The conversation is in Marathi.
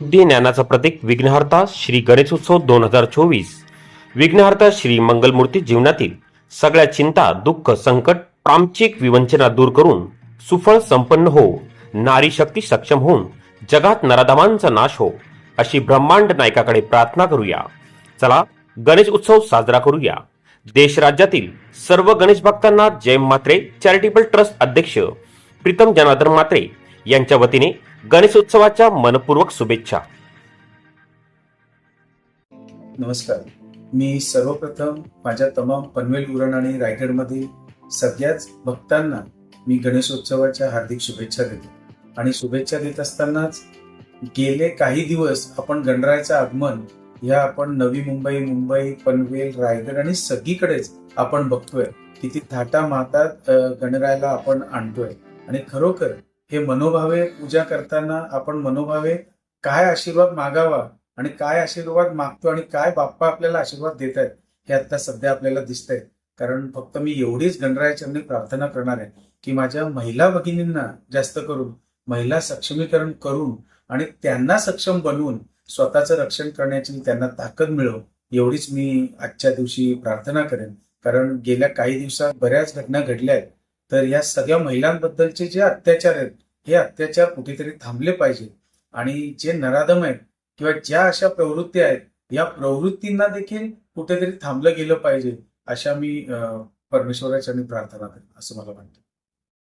बुद्धी ज्ञानाचं प्रतीक विघ्नहर्ता श्री गणेशोत्सव दोन हजार चोवीस. विघ्नहर्ता श्री मंगलमूर्ती जीवनातील सगळ्या चिंता दुःख संकट प्रामचिक विवंचना दूर करून सुफळ संपन्न हो नारी शक्ती सक्षम होऊन जगात नराधमांचा नाश हो अशी ब्रह्मांड नायकाकडे प्रार्थना करूया. चला गणेश उत्सव साजरा करूया. देश राज्यातील सर्व गणेश भक्तांना जय मात्रे चॅरिटेबल ट्रस्ट अध्यक्ष प्रीतम जनार्दन मात्रे यांच्या वतीने गणेशोत्सवाच्या मनपूर्वक शुभेच्छा. नमस्कार. मी सर्वप्रथम माझ्या तमाम पनवेल उरण आणि रायगडमधील सगळ्याच भक्तांना मी गणेशोत्सवाच्या हार्दिक शुभेच्छा देतो. आणि शुभेच्छा देत असतानाच गेले काही दिवस आपण गणरायाचं आगमन ह्या आपण नवी मुंबई मुंबई पनवेल रायगड आणि सगळीकडेच आपण बघतोय. किती थाटा मातात गणरायाला आपण आणतोय. आणि खरोखर हे मनोभावे पूजा करताना आपण मनोभावे काय आशीर्वाद मागावा आणि काय आशीर्वाद मागतो आणि काय बाप्पा आपल्याला आशीर्वाद देत आहेत हे आता सध्या आपल्याला दिसतंय. कारण फक्त मी एवढीच गणरायाचरणी प्रार्थना करणार आहे की माझ्या महिला भगिनींना जास्त करून महिला सक्षमीकरण करून आणि त्यांना सक्षम बनवून स्वतःचं रक्षण करण्याची त्यांना ताकद मिळव एवढीच मी आजच्या दिवशी प्रार्थना करेन. कारण गेल्या काही दिवसात बऱ्याच घटना घडल्या आहेत. तर या सगळ्या महिलांबद्दलचे जे अत्याचार आहेत हे अत्याचार कुठेतरी थांबले पाहिजे. आणि जे नराधम आहेत किंवा ज्या अशा प्रवृत्ती आहेत या प्रवृत्तींना देखील कुठेतरी थांबलं गेलं पाहिजे अशा मी परमेश्वराच्या परमेश्वराच्या प्रार्थना करेन असं मला वाटतं.